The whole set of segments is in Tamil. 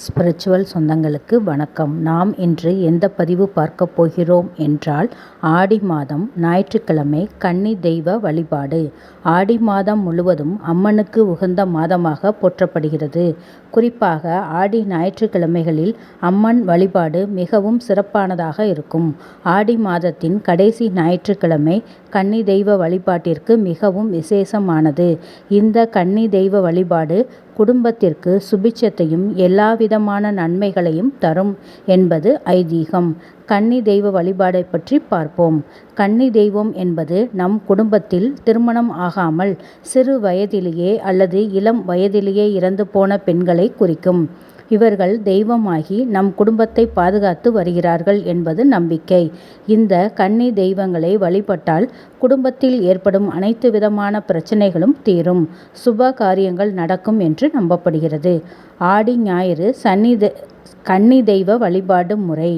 ஸ்பிரிச்சுவல் சொந்தங்களுக்கு வணக்கம். நாம் இன்று எந்த பதிவு பார்க்க போகிறோம் என்றால் ஆடி மாதம் ஞாயிற்றுக்கிழமை கன்னி தெய்வ வழிபாடு. ஆடி மாதம் முழுவதும் அம்மனுக்கு உகந்த மாதமாக போற்றப்படுகிறது. குறிப்பாக ஆடி ஞாயிற்றுக்கிழமைகளில் அம்மன் வழிபாடு மிகவும் சிறப்பானதாக இருக்கும். ஆடி மாதத்தின் கடைசி ஞாயிற்றுக்கிழமை கன்னி தெய்வ வழிபாட்டிற்கு மிகவும் விசேஷமானது. இந்த கன்னி தெய்வ வழிபாடு குடும்பத்திற்கு சுபிட்சத்தையும் எல்லாவிதமான நன்மைகளையும் தரும் என்பது ஐதீகம். கன்னி தெய்வ வழிபாடை பற்றி பார்ப்போம். கன்னி தெய்வம் என்பது நம் குடும்பத்தில் திருமணம் ஆகாமல் சிறு வயதிலேயே அல்லது இளம் வயதிலேயே இறந்து போன பெண்களை குறிக்கும். இவர்கள் தெய்வமாகி நம் குடும்பத்தை பாதுகாத்து வருகிறார்கள் என்பது நம்பிக்கை. இந்த கன்னி தெய்வங்களை வழிபட்டால் குடும்பத்தில் ஏற்படும் அனைத்து விதமான பிரச்சனைகளும் தீரும். சுப காரியங்கள் நடக்கும் என்று நம்பப்படுகிறது. ஆடி ஞாயிறு சன்னி கன்னி தெய்வ வழிபாடு முறை.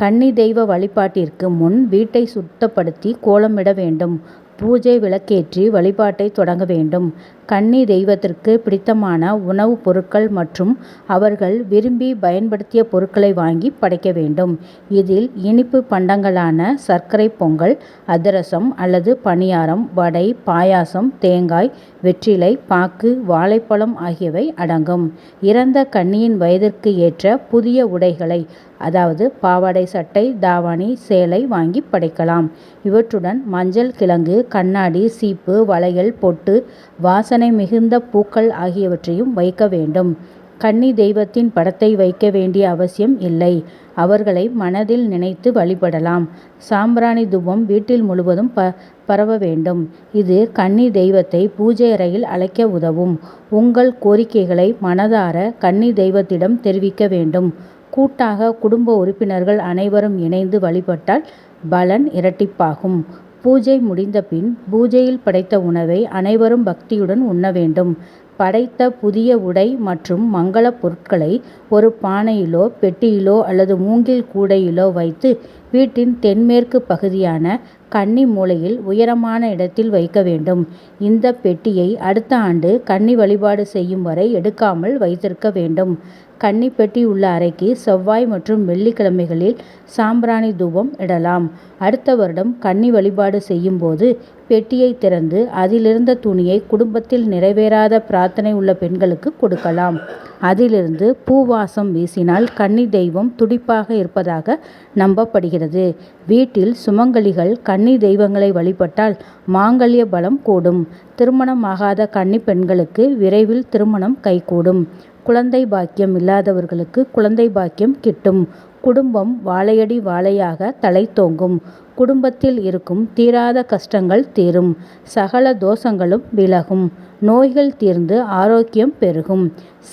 கன்னி தெய்வ வழிபாட்டிற்கு முன் வீட்டை சுத்தப்படுத்தி கோலமிட வேண்டும். பூஜை விளக்கேற்றி வழிபாட்டை தொடங்க வேண்டும். கன்னி தெய்வத்திற்கு பிடித்தமான உணவுப் பொருட்கள் மற்றும் அவர்கள் விரும்பி பயன்படுத்திய பொருட்களை வாங்கி படைக்க வேண்டும். இதில் இனிப்பு பண்டங்களான சர்க்கரை பொங்கல் அதிரசம் அல்லது பணியாரம் வடை பாயாசம் தேங்காய் வெற்றிலை பாக்கு வாழைப்பழம் ஆகியவை அடங்கும். இறந்த கன்னியின் வயதிற்கு ஏற்ற புதிய உடைகளை அதாவது பாவாடை சட்டை தாவாணி சேலை வாங்கி படைக்கலாம். இவற்றுடன் மஞ்சள் கிழங்கு கண்ணாடி சீப்பு வளையல் பொட்டு வாசனை மிகுந்த பூக்கள் ஆகியவற்றையும் வைக்க வேண்டும். கன்னி தெய்வத்தின் படத்தை வைக்க வேண்டிய அவசியம் இல்லை. அவர்களை மனதில் நினைத்து வழிபடலாம். சாம்பிராணி தூபம் வீட்டில் முழுவதும் ப பரவ வேண்டும். இது கன்னி தெய்வத்தை பூஜை அறையில் அழைக்க உதவும். உங்கள் கோரிக்கைகளை மனதார கன்னி தெய்வத்திடம் தெரிவிக்க வேண்டும். கூட்டாக குடும்ப உறுப்பினர்கள் அனைவரும் இணைந்து வழிபட்டால் பலன் இரட்டிப்பாகும். பூஜை முடிந்த பின் பூஜையில் படைத்த உணவை அனைவரும் பக்தியுடன் உண்ண வேண்டும். படைத்த புதிய உடை மற்றும் மங்கள பொருட்களை ஒரு பானையிலோ பெட்டியிலோ அல்லது மூங்கில் கூடையிலோ வைத்து வீட்டின் தென்மேற்கு பகுதியான கன்னி மூலையில் உயரமான இடத்தில் வைக்க வேண்டும். இந்த பெட்டியை அடுத்த ஆண்டு கன்னி வழிபாடு செய்யும் வரை எடுக்காமல் வைத்திருக்க வேண்டும். கன்னி பெட்டி உள்ள அறைக்கு செவ்வாய் மற்றும் வெள்ளிக்கிழமைகளில் சாம்பிராணி தூபம் இடலாம். அடுத்த வருடம் கன்னி வழிபாடு செய்யும் போது பெட்டியை திறந்து அதிலிருந்த துணியை குடும்பத்தில் நிறைவேறாத பிரார்த்தனை உள்ள பெண்களுக்கு கொடுக்கலாம். அதிலிருந்து பூவாசம் வீசினால் கன்னி தெய்வம் துடிப்பாக இருப்பதாக நம்பப்படுகிறது. வீட்டில் சுமங்கலிகள் கன்னி தெய்வங்களை வழிபட்டால் மாங்கல்ய பலம் கூடும். திருமணமாகாத கன்னி பெண்களுக்கு விரைவில் திருமணம் கைகூடும். குழந்தை பாக்கியம் இல்லாதவர்களுக்கு குழந்தை பாக்கியம் கிட்டும். குடும்பம் வாழையடி வாழையாக தழைத்தோங்கும் குடும்பத்தில் இருக்கும் தீராத கஷ்டங்கள் தீரும். சகல தோஷங்களும் விலகும். நோய்கள் தீர்ந்து ஆரோக்கியம் பெருகும்.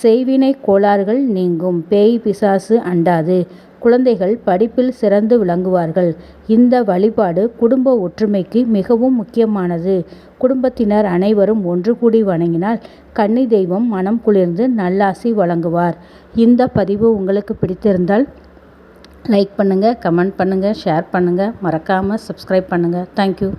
செய்வினை கோளாறுகள் நீங்கும். பேய் பிசாசு அண்டாது. குழந்தைகள் படிப்பில் சிறந்து விளங்குவார்கள். இந்த வழிபாடு குடும்ப ஒற்றுமைக்கு மிகவும் முக்கியமானது. குடும்பத்தினர் அனைவரும் ஒன்று கூடி வணங்கினால் கன்னி தெய்வம் மனம் குளிர்ந்து நல்லாசி வழங்குவார். இந்த பதிவு உங்களுக்கு பிடித்திருந்தால் லைக் பண்ணுங்கள் கமெண்ட் பண்ணுங்கள் ஷேர் பண்ணுங்கள் மறக்காமல் சப்ஸ்கிரைப் பண்ணுங்கள் தேங்க்யூ